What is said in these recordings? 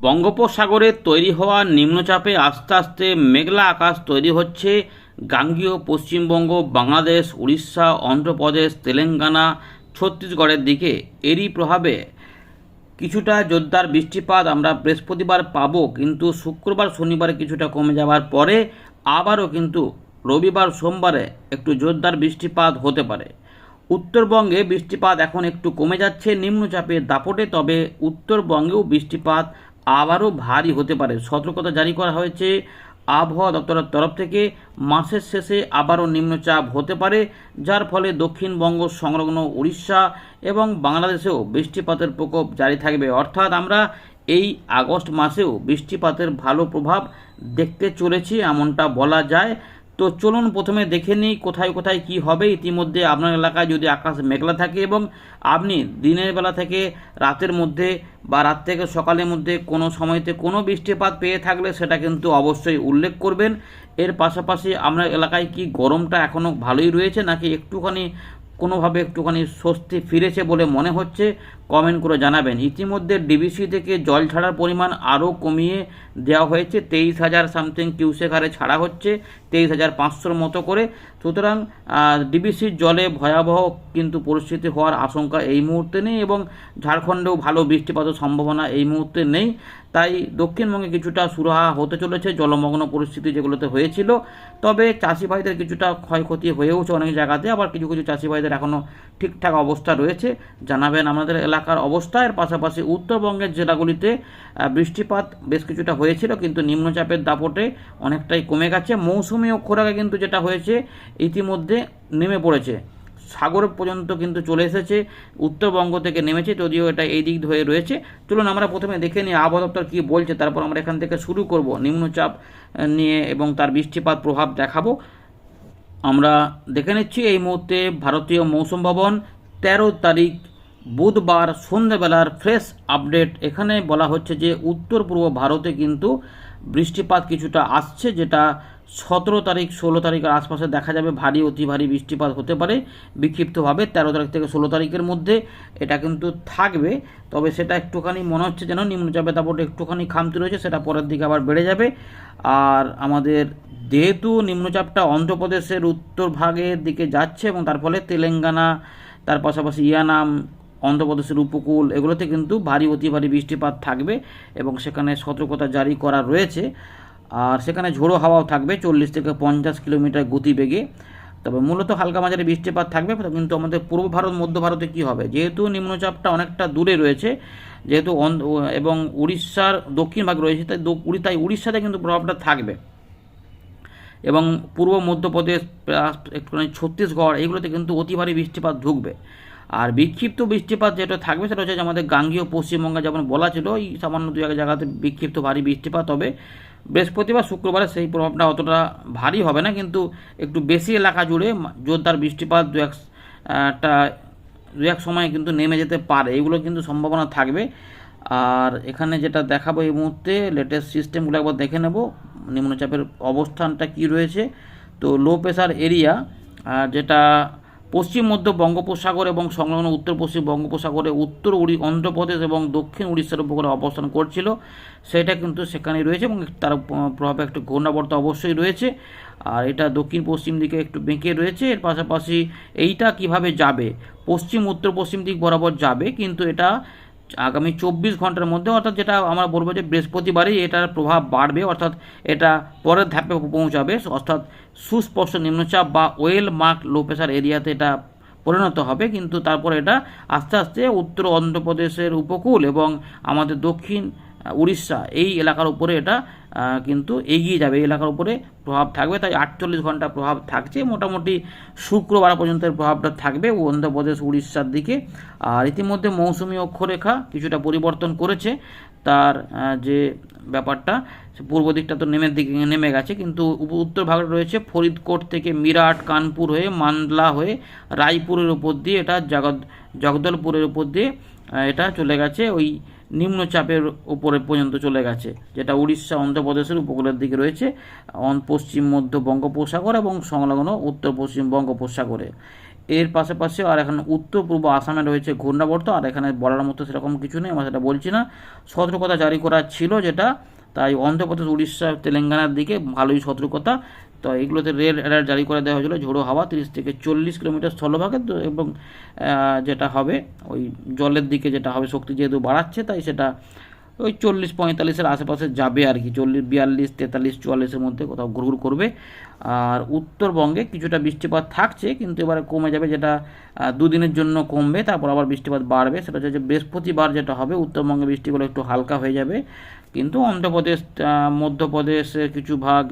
বঙ্গোপসাগরে তৈরি হওয়া নিম্নচাপে আস্তে আস্তে মেঘলা আকাশ তৈরি হচ্ছে। গাঙ্গীয় পশ্চিমবঙ্গ, বাংলাদেশ, উড়িষ্যা, অন্ধ্রপ্রদেশ, তেলেঙ্গানা, ছত্তিশগড়ের দিকে। এরই প্রভাবে কিছুটা জোরদার বৃষ্টিপাত আমরা বৃহস্পতিবার পাবো, কিন্তু শুক্রবার, শনিবারে কিছুটা কমে যাওয়ার পরে আবারও কিন্তু রবিবার, সোমবারে একটু জোরদার বৃষ্টিপাত হতে পারে। উত্তরবঙ্গে বৃষ্টিপাত এখন একটু কমে যাচ্ছে নিম্নচাপের দাপটে, তবে উত্তরবঙ্গেও বৃষ্টিপাত আবারও ভারী হতে পারে। সতর্কতা জারি করা হয়েছে। আবহাওয়া দপ্তরের তরফ থেকে মাসের শেষে আবারও নিম্নচাপ হতে পারে, যার ফলে দক্ষিণবঙ্গ সংলগ্ন উড়িষ্যা এবং বাংলাদেশেও বৃষ্টিপাতের প্রকোপ জারি থাকবে। অর্থাৎ আমরা এই আগস্ট মাসেও বৃষ্টিপাতের ভালো প্রভাব দেখতে চলেছি, এমনটা বলা যায়। তো চলুন প্রথমে দেখে নিই কোথায় কোথায় কি হবে। ইতিমধ্যে আপনার এলাকায় যদি আকাশ মেঘলা থাকে এবং আপনি দিনের বেলা থেকে রাতের মধ্যে বা রাত থেকে সকালের মধ্যে কোনো সময়তে কোনো বৃষ্টিপাত পেয়ে থাকলে সেটা কিন্তু অবশ্যই উল্লেখ করবেন। এর পাশাপাশি আপনার এলাকায় কি গরমটা এখনও ভালোই রয়েছে নাকি একটুখানি কোনোভাবে একটুখানি স্বস্তি ফিরেছে বলে মনে হচ্ছে, কমেন্ট করে জানাবেন। ইতিমধ্যে ডিবিসি থেকে জল ছাড়ার পরিমাণ আরও কমিয়ে দেওয়া হয়েছে। তেইশ হাজার সামথিং কিউসেক হারে ছাড়া হচ্ছে, তেইশ হাজার পাঁচশোর মতো করে। সুতরাং ডিবিসির জলে ভয়াবহ কিন্তু পরিস্থিতি হওয়ার আশঙ্কা এই মুহূর্তে নেই এবং ঝাড়খণ্ডেও ভালো বৃষ্টিপাতের সম্ভাবনা এই মুহূর্তে নেই। তাই দক্ষিণবঙ্গে কিছুটা সুরাহা হতে চলেছে, জলমগ্ন পরিস্থিতি যেগুলোতে হয়েছিল। তবে চাষি ভাইদের কিছুটা ক্ষয়ক্ষতি হয়েওছে অনেক জায়গাতে, আবার কিছু কিছু চাষি ভাইদের এখনও ঠিকঠাক অবস্থা রয়েছে। জানাবেন আমাদের এলাকার অবস্থা। এর পাশাপাশি উত্তরবঙ্গের জেলাগুলিতে বৃষ্টিপাত বেশ কিছুটা হয়েছিল, কিন্তু নিম্নচাপের দাপটে অনেকটাই কমে গেছে। মৌসুমি অক্ষরাগে কিন্তু যেটা হয়েছে, ইতিমধ্যে নেমে পড়েছে। সাগর পর্যন্ত কিন্তু চলে এসেছে উত্তরবঙ্গ থেকে নেমেছে, যদিও এটা এই দিক হয়ে রয়েছে। চলুন আমরা প্রথমে দেখে নিই আবহাওয়া দপ্তর কী বলছে, তারপর আমরা এখান থেকে শুরু করব নিম্নচাপ নিয়ে এবং তার বৃষ্টিপাত প্রভাব দেখাবো। আমরা দেখে নিচ্ছি এই মুহূর্তে ভারতীয় মৌসুম ভবন, তেরো তারিখ, বুধবার সন্ধ্যেবেলার ফ্রেশ আপডেট এখানে বলা হচ্ছে যে উত্তর পূর্ব ভারতে কিন্তু বৃষ্টিপাত কিছুটা আসছে, যেটা সতেরো তারিখ, ষোলো তারিখের আশপাশে দেখা যাবে ভারী, অতি ভারী বৃষ্টিপাত হতে পারে। বিক্ষিপ্তভাবে তেরো তারিখ থেকে ষোলো তারিখের মধ্যে এটা কিন্তু থাকবে, তবে সেটা একটুখানি মনে হচ্ছে যেন নিম্নচাপে দাপটে একটুখানি খামতি রয়েছে, সেটা পরের দিকে আবার বেড়ে যাবে। আর আমাদের যেহেতু নিম্নচাপটা অন্ধ্রপ্রদেশের উত্তর ভাগের দিকে যাচ্ছে এবং তার ফলে তেলেঙ্গানা, তার পাশাপাশি ইয়ানাম অন্ধ্রপ্রদেশের উপকূল, এগুলোতে কিন্তু ভারী, অতি ভারী বৃষ্টিপাত থাকবে এবং সেখানে সতর্কতা জারি করা রয়েছে। আর সেখানে ঝোড়ো হাওয়াও থাকবে, চল্লিশ থেকে পঞ্চাশ কিলোমিটার গতিবেগে। তবে মূলত হালকা মাঝারি বৃষ্টিপাত থাকবে, কিন্তু আমাদের পূর্ব ভারত, মধ্য ভারতে কী হবে? যেহেতু নিম্নচাপটা অনেকটা দূরে রয়েছে, যেহেতু এবং উড়িষ্যার দক্ষিণ ভাগ রয়েছে, তাই তাই উড়িষ্যাতে কিন্তু প্রভাবটা থাকবে। এবং পূর্ব মধ্যপ্রদেশ একটুখানি ছত্তিশগড় এইগুলোতে কিন্তু অতি ভারী বৃষ্টিপাত ঢুকবে। আর বিক্ষিপ্ত বৃষ্টিপাত যেটা থাকবে সেটা হচ্ছে আমাদের গাঙ্গীয় পশ্চিমবঙ্গে যেমন বলা ছিল, এই সামান্য দু এক জায়গাতে বিক্ষিপ্ত ভারী বৃষ্টিপাত হবে বৃহস্পতিবার, শুক্রবারে সেই প্রভাবটা অতটা ভারী হবে না, কিন্তু একটু বেশি এলাকা জুড়ে জোরদার বৃষ্টিপাত দু এক একটা দু এক সময় কিন্তু নেমে যেতে পারে, এগুলো কিন্তু সম্ভাবনা থাকবে। আর এখানে যেটা দেখাবো এই মুহূর্তে লেটেস্ট সিস্টেমগুলো একবার দেখে নেব, নিম্নচাপের অবস্থানটা কি রয়েছে। তো লো প্রেশার এরিয়া যেটা পশ্চিম মধ্য বঙ্গোপসাগর এবং সংলগ্ন উত্তর পশ্চিম বঙ্গোপসাগরে উত্তর উড়ি অন্ধ্রপ্রদেশ এবং দক্ষিণ উড়িষ্যার উপকূলে অবস্থান করছিল। সেটা কিন্তু সেখানে রয়েছে এবং তার প্রভাবে একটু ঘূর্ণাবর্ত অবশ্যই রয়েছে। আর এটা দক্ষিণ পশ্চিম দিকে একটু বেঁকে রয়েছে। এর পাশাপাশি এইটা কীভাবে যাবে? পশ্চিম উত্তর পশ্চিম দিক বরাবর যাবে, কিন্তু এটা আগামী চব্বিশ ঘণ্টার মধ্যে অর্থাৎ যেটা আমরা বলব যে বৃহস্পতিবারই এটার প্রভাব বাড়বে, অর্থাৎ এটা পরের ধাপে পৌঁছাবে। অর্থাৎ সুস্পষ্ট নিম্নচাপ বা ওয়েল মার্ক লো প্রেশার এরিয়াতে এটা পরিণত হবে, কিন্তু তারপর এটা আস্তে আস্তে উত্তর অন্ধ্রপ্রদেশের উপকূল এবং আমাদের দক্ষিণ উড়িষ্যা, এই এলাকার উপরে এটা কিন্তু এগিয়ে যাবে। এই এলাকার উপরে প্রভাব থাকবে, তাই আটচল্লিশ ঘণ্টা প্রভাব থাকছে। মোটামুটি শুক্রবার পর্যন্ত প্রভাবটা থাকবে। অন্ধ্রপ্রদেশ, উড়িষ্যার দিকে। আর ইতিমধ্যে মৌসুমি অক্ষরেখা কিছুটা পরিবর্তন করেছে। তার যে ব্যাপারটা পূর্ব দিকটা তো নেমের দিকে, নেমে গেছে। কিন্তু উত্তর ভাগে রয়েছে ফরিদকোট থেকে মিরাট, কানপুর হয়ে মান্ডলা হয়ে রায়পুরের উপর দিয়ে এটা জগদ, জগদলপুরের উপর দিয়ে এটা চলে গেছে। ওই নিম্নচাপের উপরে পর্যন্ত চলে গেছে, যেটা উড়িষ্যা, অন্ধ্রপ্রদেশের উপকূলের দিকে রয়েছে পশ্চিম, মধ্য বঙ্গোপসাগর এবং সংলগ্ন উত্তর পশ্চিম বঙ্গোপসাগরে। এর পাশাপাশি আর এখানে উত্তর পূর্ব আসামে রয়েছে ঘূর্ণাবর্ত, আর এখানে বলার মতো সেরকম কিছু নেই, আমরা সেটা বলছি না। সতর্কতা জারি করা ছিল যেটা তাই অন্ধ্রপ্রদেশ, উড়িষ্যা, তেলেঙ্গানার দিকে ভালোই সতর্কতা। তো এগুলোতে রেড অ্যালার্ট জারি করে দেওয়া হয়েছিল ঝোড়ো হাওয়া তিরিশ থেকে চল্লিশ কিলোমিটার স্থলভাগে। তো এবং যেটা হবে, ওই জলের দিকে যেটা হবে শক্তি যেহেতু বাড়াচ্ছে, তাই সেটা ওই চল্লিশ পঁয়তাল্লিশের আশেপাশে যাবে আর কি। চল্লিশ, বিয়াল্লিশ, তেতাল্লিশ, চুয়াল্লিশের মধ্যে কোথাও ঘুরঘুর করবে। আর উত্তরবঙ্গে কিছুটা বৃষ্টিপাত থাকছে, কিন্তু এবারে কমে যাবে যেটা দুদিনের জন্য কমবে, তারপর আবার বৃষ্টিপাত বাড়বে। সেটা হচ্ছে বৃহস্পতিবার যেটা হবে, উত্তরবঙ্গে বৃষ্টিগুলো একটু হালকা হয়ে যাবে। কিন্তু অন্ধ্রপ্রদেশ মধ্যপ্রদেশের কিছু ভাগ,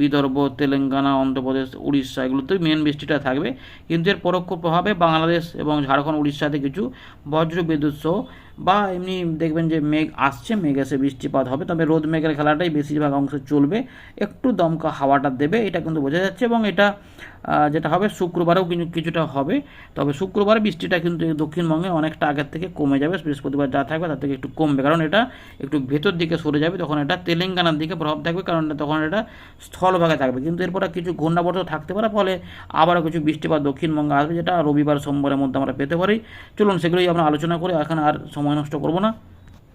বিদর্ভ, তেলেঙ্গানা, অন্ধ্রপ্রদেশ, উড়িষ্যা এগুলোতেই মেন বৃষ্টিটা থাকবে। কিন্তু এর পরোক্ষ প্রভাবে বাংলাদেশ এবং ঝাড়খণ্ড, উড়িষ্যাতে কিছু বজ্র বিদ্যুৎ সহ বা এমনি দেখবেন যে মেঘ আসছে, মেঘ এসে বৃষ্টিপাত হবে, তবে রোদ মেঘের খেলাটাই বেশিরভাগ অংশে চলবে। একটু দমকা হাওয়াটা দেবে, এটা কিন্তু বোঝা যাচ্ছে এবং এটা যেটা হবে শুক্রবারেও কিন্তু কিছুটা হবে। তবে শুক্রবার বৃষ্টিটা কিন্তু দক্ষিণবঙ্গে অনেকটা আগের থেকে কমে যাবে, বৃহস্পতিবার যা থাকবে তার থেকে একটু কমবে। কারণ এটা একটু ভেতর দিকে সরে যাবে, তখন এটা তেলেঙ্গানার দিকে প্রভাব থাকবে, কারণ তখন এটা স্থলভাগে থাকবে। কিন্তু এরপরে কিছু ঘূর্ণাবর্ত থাকতে পারে, ফলে আবারও কিছু বৃষ্টিপাত দক্ষিণবঙ্গে আসবে, যেটা রবিবার, সোমবারের মধ্যে আমরা পেতে পারি। চলুন সেগুলোই আমরা আলোচনা করে এখন আর সময় নষ্ট করব না।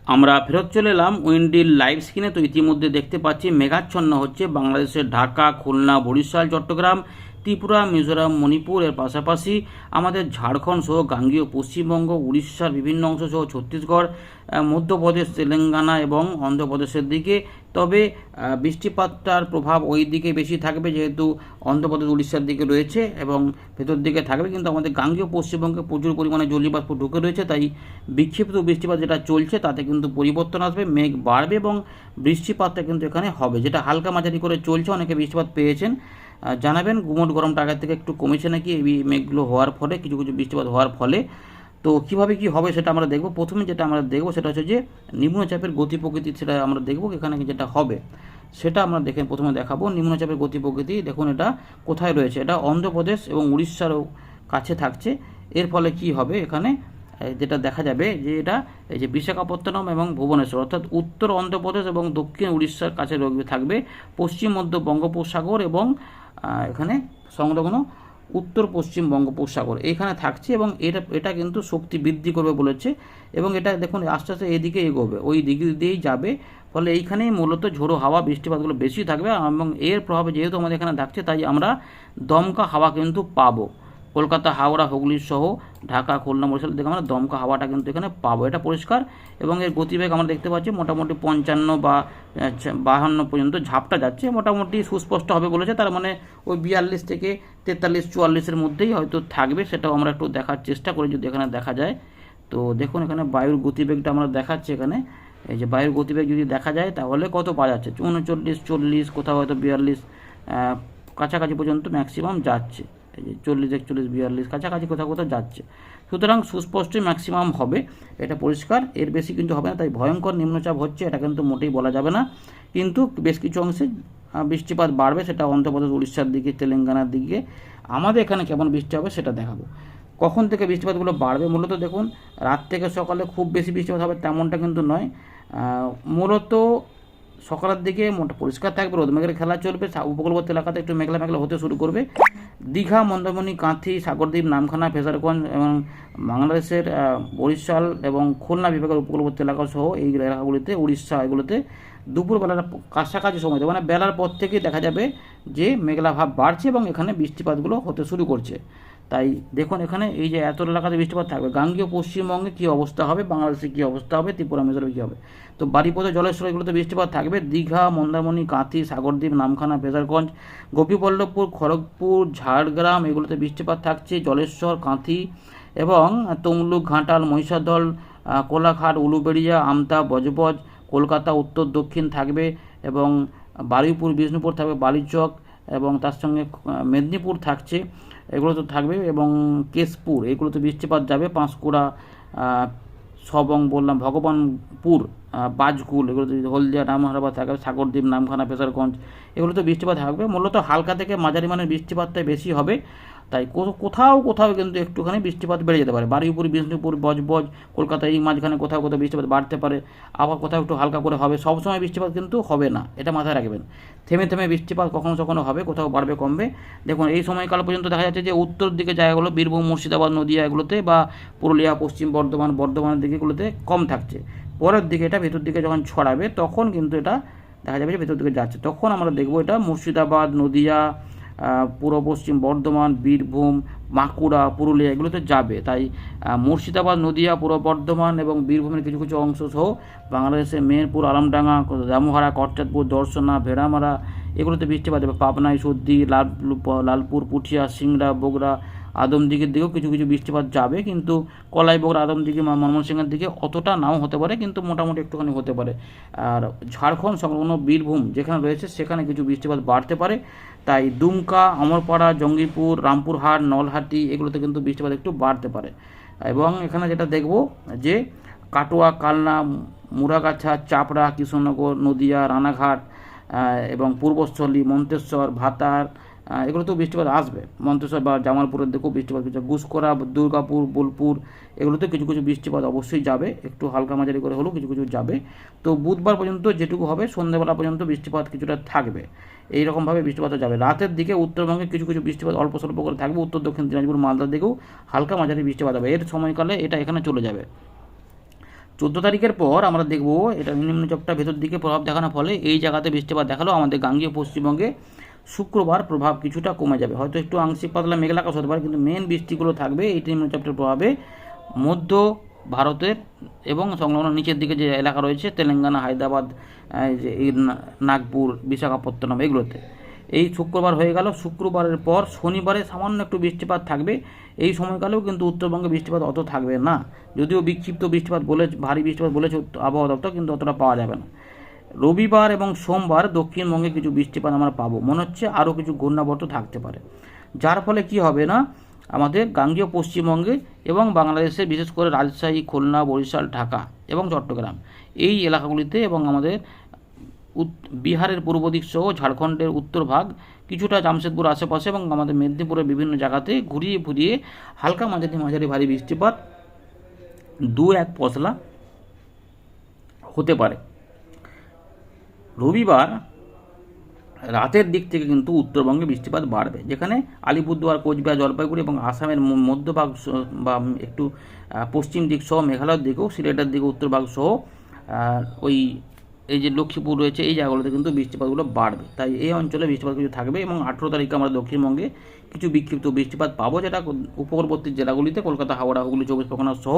আমরা ফেরত চলে এলাম উইন্ডিল লাইভ স্ক্রিনে। তো ইতিমধ্যে দেখতে পাচ্ছি, মেঘাচ্ছন্ন হচ্ছে বাংলাদেশের ঢাকা, খুলনা, বরিশাল, চট্টগ্রাম। ত্রিপুরা, মিজোরাম, মণিপুর এর পাশাপাশি আমাদের ঝাড়খণ্ড সহ গাঙ্গীয় পশ্চিমবঙ্গ, উড়িষ্যার বিভিন্ন অংশ সহ ছত্তিশগড় মধ্যপ্রদেশ, তেলেঙ্গানা এবং অন্ধ্রপ্রদেশের দিকে। তবে বৃষ্টিপাতটার প্রভাব ওই দিকে বেশি থাকবে যেহেতু অন্ধ্রপ্রদেশ, উড়িষ্যার দিকে রয়েছে এবং ভেতর দিকে থাকবে। কিন্তু আমাদের গাঙ্গীয় পশ্চিমবঙ্গে প্রচুর পরিমাণে জলীয়বাষ্প ঢুকে রয়েছে, তাই বিক্ষিপ্ত বৃষ্টিপাত যেটা চলছে তাতে কিন্তু পরিবর্তন আসবে, মেঘ বাড়বে এবং বৃষ্টিপাতটা কিন্তু এখানে হবে। যেটা হালকা মাঝারি করে চলছে, অনেকে বৃষ্টিপাত পেয়েছেন। জানাবেন। গুমট গরমটা আগের থেকে একটু কমেছে নাকি? এই মেঘগুলো হওয়ার ফলে, কিছু কিছু বৃষ্টিপাত হওয়ার ফলে। তো কীভাবে কি হবে সেটা আমরা দেখব। প্রথমে যেটা আমরা দেখব সেটা হচ্ছে যে, নিম্নচাপের গতি প্রকৃতি সেটা আমরা দেখব এখানে যেটা হবে। সেটা আমরা দেখে প্রথমে দেখাবো। নিম্নচাপের গতি প্রকৃতি, দেখুন এটা কোথায় রয়েছে? এটা অন্ধ্রপ্রদেশ এবং উড়িষ্যারও কাছে থাকছে। এর ফলে কি হবে এখানে? যেটা দেখা যাবে যে এটা, এই যে বিশাখাপত্তনম এবং ভুবনেশ্বর, অর্থাৎ উত্তর অন্ধ্রপ্রদেশ এবং দক্ষিণ উড়িষ্যার কাছে থাকবে পশ্চিম মধ্য বঙ্গোপসাগর এবং এখানে সংলগ্ন উত্তর পশ্চিম বঙ্গোপসাগর। এখানে থাকছে এবং এটা এটা কিন্তু শক্তি বৃদ্ধি করবে বলেছে এবং এটা দেখুন, আস্তে আস্তে এদিকে এগোবে। ওই দিক দিয়েই যাবে। ফলে এইখানেই মূলত ঝোড়ো হাওয়া, বৃষ্টিপাতগুলো বেশি থাকবে এবং এর প্রভাবে যেহেতু আমাদের এখানে থাকছে, তাই আমরা দমকা হাওয়া কিন্তু পাবো। কলকাতা, হাওড়া, হুগলি সহ ঢাকা, খুলনা, বরিশাল দেখে আমরা দমকা হাওয়াটা কিন্তু এখানে পাবো। এটা পরিষ্কার এবং এর গতিবেগ আমরা দেখতে পাচ্ছি মোটামুটি পঞ্চান্ন বা বাহান্ন পর্যন্ত ঝাপটা যাচ্ছে। মোটামুটি সুস্পষ্ট হবে বলেছে, তার মানে ওই বিয়াল্লিশ থেকে তেতাল্লিশ চুয়াল্লিশের মধ্যেই হয়তো থাকবে, সেটাও আমরা একটু দেখার চেষ্টা করি যদি এখানে দেখা যায়। তো দেখুন এখানে বায়ুর গতিবেগটা আমরা দেখাচ্ছি এখানে। এই যে বায়ুর গতিবেগ যদি দেখা যায়, তাহলে কত পাওয়া যাচ্ছে? উনচল্লিশ, চল্লিশ, কোথাও হয়তো বিয়াল্লিশ কাছাকাছি পর্যন্ত ম্যাক্সিমাম যাচ্ছে। এই যে চল্লিশ, একচল্লিশ, বিয়াল্লিশ কাছাকাছি কোথাও কোথাও যাচ্ছে। সুতরাং সুস্পষ্টই ম্যাক্সিমাম হবে, এটা পরিষ্কার, এর বেশি কিন্তু হবে না, তাই ভয়ঙ্কর নিম্নচাপ হচ্ছে, এটা কিন্তু মোটেই বলা যাবে না। কিন্তু বেশ কিছু অংশে বৃষ্টিপাত বাড়বে, সেটা অন্ধ্রপ্রদেশ, উড়িষ্যার দিকে, তেলেঙ্গানার দিকে। আমাদের এখানে কেমন বৃষ্টি হবে সেটা দেখাবো। কখন থেকে বৃষ্টিপাতগুলো বাড়বে মূলত দেখুন, রাত থেকে সকালে খুব বেশি বৃষ্টিপাত হবে তেমনটা কিন্তু নয়। মূলত সকালের দিকে মোটা পরিষ্কার থাকবে, রোদ মেঘের খেলা চলবে উপকূলবর্তী এলাকাতে একটু মেঘলা মেঘলা হতে শুরু করবে। দীঘা, মন্দারমণি, কাঁথি, সাগরদ্বীপ, নামখানা ফেজারগঞ্জ এবং বাংলাদেশের বরিশাল এবং খুলনা বিভাগের উপকূলবর্তী এলাকা সহ এই এলাকাগুলিতে, উড়িষ্যা এগুলোতে দুপুরবেলার কাছাকাছি সময় মানে বেলার পর থেকেই দেখা যাবে যে মেঘলা ভাব বাড়ছে এবং এখানে বৃষ্টিপাতগুলো হতে শুরু করছে। তাই দেখুন এখানে এই যে এত এলাকাতে বৃষ্টিপাত থাকবে। গাঙ্গীয় পশ্চিমবঙ্গে কী অবস্থা হবে? বাংলাদেশে কী অবস্থা হবে? ত্রিপুরা, মিজোরামে কী হবে? তো বাড়িপথে জলেশ্বর এগুলোতে বৃষ্টিপাত থাকবে। দীঘা, মন্দারমণি, কাঁথি, সাগরদ্বীপ, নামখানা ফেজারগঞ্জ গোপীবল্লভপুর, খড়গপুর, ঝাড়গ্রাম এগুলোতে বৃষ্টিপাত থাকছে। জলেশ্বর, কাঁথি এবং তমলুক, ঘাটাল, মহিষাদল কোলাঘাট, উলুবেড়িয়া, আমতা, বজবজ কলকাতা উত্তর দক্ষিণ থাকবে এবং বারুইপুর বিষ্ণুপুর থাকবে বালিচক এবং তার সঙ্গে মেদিনীপুর থাকছে। এগুলো তো থাকবে এবং কেশপুর এগুলো তো বৃষ্টিপাত যাবে। পাঁশকুড়া সবং বললাম ভগবানপুর আহ, বাজকুল এগুলোতে হলদিয়া নামহারা বা থাকে সাগরদ্বীপ নামখানা পেশারগঞ্জ এগুলোতে বৃষ্টিপাত থাকবে। মূলত হালকা থেকে মাঝারি মানের বৃষ্টিপাতটাই বেশি হবে। তাই কোথাও কোথাও কিন্তু একটুখানি বৃষ্টিপাত বেড়ে যেতে পারে। বারুইপুর, বিষ্ণুপুর বজবজ কলকাতা, এই মাঝখানে কোথাও কোথাও বৃষ্টিপাত বাড়তে পারে। আবার কোথাও একটু হালকা করে হবে। সবসময় বৃষ্টিপাত কিন্তু হবে না, এটা মাথায় রাখবেন। থেমে থেমে বৃষ্টিপাত কখনো কখনো হবে, কোথাও বাড়বে, কমবে। দেখুন, এই সময়কাল পর্যন্ত দেখা যাচ্ছে যে উত্তর দিকে জায়গাগুলো, বীরভূম, মুর্শিদাবাদ নদীয়া এগুলোতে বা পুরুলিয়া, পশ্চিম বর্ধমান, বর্ধমানের দিকেগুলোতে কম থাকছে। পরের দিকে এটা ভেতর দিকে যখন ছড়াবে, তখন কিন্তু এটা দেখা যাবে যে ভেতর দিকে যাচ্ছে। তখন আমরা দেখব এটা মুর্শিদাবাদ, নদিয়া পূর্ব পশ্চিম বর্ধমান, বীরভূম, বাঁকুড়া, পুরুলিয়া এগুলোতে যাবে। তাই মুর্শিদাবাদ, নদিয়া, পূর্ব বর্ধমান এবং বীরভূমের কিছু কিছু অংশ সহ বাংলাদেশের মেহেরপুর আলমডাঙ্গা দামোহারা কর্চাতপুর দর্শনা, ভেড়ামারা এগুলোতে বৃষ্টিপাত হবে। সর্দি, লাল, লালপুর, পুঠিয়া, সিংড়া, বগুড়া আদমদিঘির দিকেও কিছু কিছু বৃষ্টিপাত যাবে, কিন্তু কলাই বগুড়া আদমদিঘি মা- ময়মনসিংহের দিকে অতটা নাও হতে পারে, কিন্তু মোটামুটি একটুখানি হতে পারে। আর ঝাড়খণ্ড সংলগ্ন বীরভূম যেখানে রয়েছে, সেখানে কিছু বৃষ্টিপাত বাড়তে পারে। তাই দুমকা, অমরপাড়া, জঙ্গিপুর, রামপুরহাট, নলহাটি এগুলোতে কিন্তু বৃষ্টিপাত একটু বাড়তে পারে। এবং এখানে যেটা দেখব যে কাটোয়া, কালনা, মুরাগাছা, চাপড়া, কৃষ্ণনগর, নদিয়া, রানাঘাট এবং পূর্বস্থলী, মন্তেশ্বর, ভাতার এগুলোতেও বৃষ্টিপাত আসবে। মন্তেশ্বর বা জামালপুরের দিকেও বৃষ্টিপাত কিছু গুসকরা দুর্গাপুর, বোলপুর, এগুলোতে কিছু কিছু বৃষ্টিপাত অবশ্যই যাবে। একটু হালকা মাঝারি করে হলেও কিছু কিছু যাবে। তো বুধবার পর্যন্ত যেটুকু হবে সন্ধ্যেবেলা পর্যন্ত বৃষ্টিপাত কিছুটা থাকবে। এইরকমভাবে বৃষ্টিপাত যাবে। রাতের দিকে উত্তরবঙ্গে কিছু কিছু বৃষ্টিপাত অল্প স্বল্প করে থাকবে। উত্তর, দক্ষিণ দিনাজপুর, মালদার দিকেও হালকা মাঝারি বৃষ্টিপাত হবে। এর সময়কালে এটা এখানে চলে যাবে। চোদ্দ তারিখের পর আমরা দেখব এটা নিম্নচাপটা ভেতর দিকে প্রভাব দেখানোর ফলে এই জায়গাতে বৃষ্টিপাত দেখাল আমাদের গাঙ্গীয় পশ্চিমবঙ্গে শুক্রবার প্রভাব কিছুটা কমে যাবে। হয়তো একটু আংশিক পাতলা মেঘলা আকাশ হতে পারে, কিন্তু মেন বৃষ্টিগুলো থাকবে। এই নিম্নচাপটার প্রভাবে মধ্য ভারতের এবং সংলগ্ন নিচের দিকে যে এলাকা রয়েছে, তেলেঙ্গানা, হায়দ্রাবাদ নাগপুর, বিশাখাপত্তনম, এগুলোতে। এই শুক্রবার হয়ে গেল। শুক্রবারের পর শনিবারে সামান্য একটু বৃষ্টিপাত থাকবে। এই সময়কালেও কিন্তু উত্তরবঙ্গে বৃষ্টিপাত অত থাকবে না। যদিও বিক্ষিপ্ত বৃষ্টিপাত বলে ভারী বৃষ্টিপাত বলেছে আবহাওয়া দপ্তর, কিন্তু অতটা পাওয়া যাবে না। রবিবার এবং সোমবার দক্ষিণবঙ্গে কিছু বৃষ্টিপাত আমরা পাবো। মনে হচ্ছে আরও কিছু ঘূর্ণাবর্ত থাকতে পারে। যার ফলে কি হবে না? আমাদের গাঙ্গীয় পশ্চিমবঙ্গে এবং বাংলাদেশে বিশেষ করে রাজশাহী, খুলনা, বরিশাল, ঢাকা এবং চট্টগ্রাম এই এলাকাগুলিতে এবং আমাদের বিহারের পূর্ব দিক সহ ঝাড়খণ্ডের উত্তর ভাগ কিছুটা জামশেদপুর আশেপাশে এবং আমাদের মেদিনীপুরের বিভিন্ন জায়গাতে ঘুরিয়ে ঘুরিয়ে হালকা মাঝারি মাঝারি ভারী বৃষ্টিপাত দু এক পশলা হতে পারে। রবিবার রাতের দিক থেকে কিন্তু উত্তরবঙ্গে বৃষ্টিপাত বাড়বে, যেখানে আলিপুরদুয়ার, কোচবিহার, জলপাইগুড়ি এবং আসামের মধ্যভাগ বা একটু পশ্চিম দিক সহ মেঘালয়ের দিকেও, সিলেটের দিকে উত্তরভাগ সহ ওই এই যে লক্ষ্মীপুর রয়েছে, এই জায়গাগুলোতে কিন্তু বৃষ্টিপাতগুলো বাড়বে। তাই এই অঞ্চলে বৃষ্টিপাত কিছু থাকবে এবং আঠেরো তারিখে আমরা দক্ষিণবঙ্গে কিছু বিক্ষিপ্ত বৃষ্টিপাত পাবো, যেটা উপকূলবর্তী জেলাগুলিতে, কলকাতা, হাওড়া, হুগলি, চব্বিশ পরগনা সহ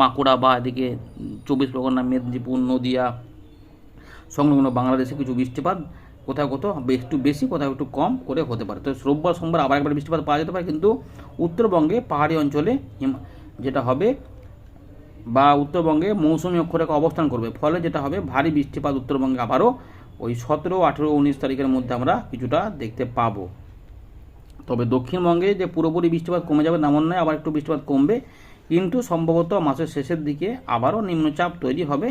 বাঁকুড়া বা এদিকে চব্বিশ পরগনা, মেদিনীপুর, নদিয়া সংলগ্ন বাংলাদেশে কিছু বৃষ্টিপাত, কোথাও কোথাও একটু বেশি, কোথাও একটু কম করে হতে পারে। তো রোববার, সোমবার আবার একবার বৃষ্টিপাত পাওয়া যেতে পারে, কিন্তু উত্তরবঙ্গে, পাহাড়ি অঞ্চলে যেটা হবে বা উত্তরবঙ্গে মৌসুমি অক্ষরেখা অবস্থান করবে। ফলে যেটা হবে, ভারী বৃষ্টিপাত উত্তরবঙ্গে আবারও ওই সতেরো, আঠেরো, উনিশ তারিখের মধ্যে আমরা কিছুটা দেখতে পাবো। তবে দক্ষিণবঙ্গে যে পুরোপুরি বৃষ্টিপাত কমে যাবে তেমন নয়, আবার একটু বৃষ্টিপাত কমবে, কিন্তু সম্ভবত মাসের শেষের দিকে আবারও নিম্নচাপ তৈরি হবে।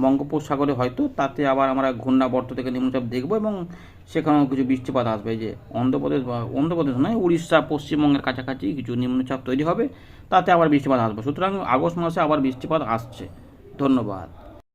বঙ্গোপসাগরে হয়তো, তাতে আবার আমরা ঘূর্ণাবর্ত থেকে নিম্নচাপ দেখব এবং সেখানেও কিছু বৃষ্টিপাত আসবে। যে অন্ধ্রপ্রদেশ বা অন্ধ্রপ্রদেশ নয়, উড়িষ্যা, পশ্চিমবঙ্গের কাছাকাছি কিছু নিম্নচাপ তৈরি হবে, তাতে আবার বৃষ্টিপাত আসবে। সুতরাং আগস্ট মাসে আবার বৃষ্টিপাত আসছে। ধন্যবাদ।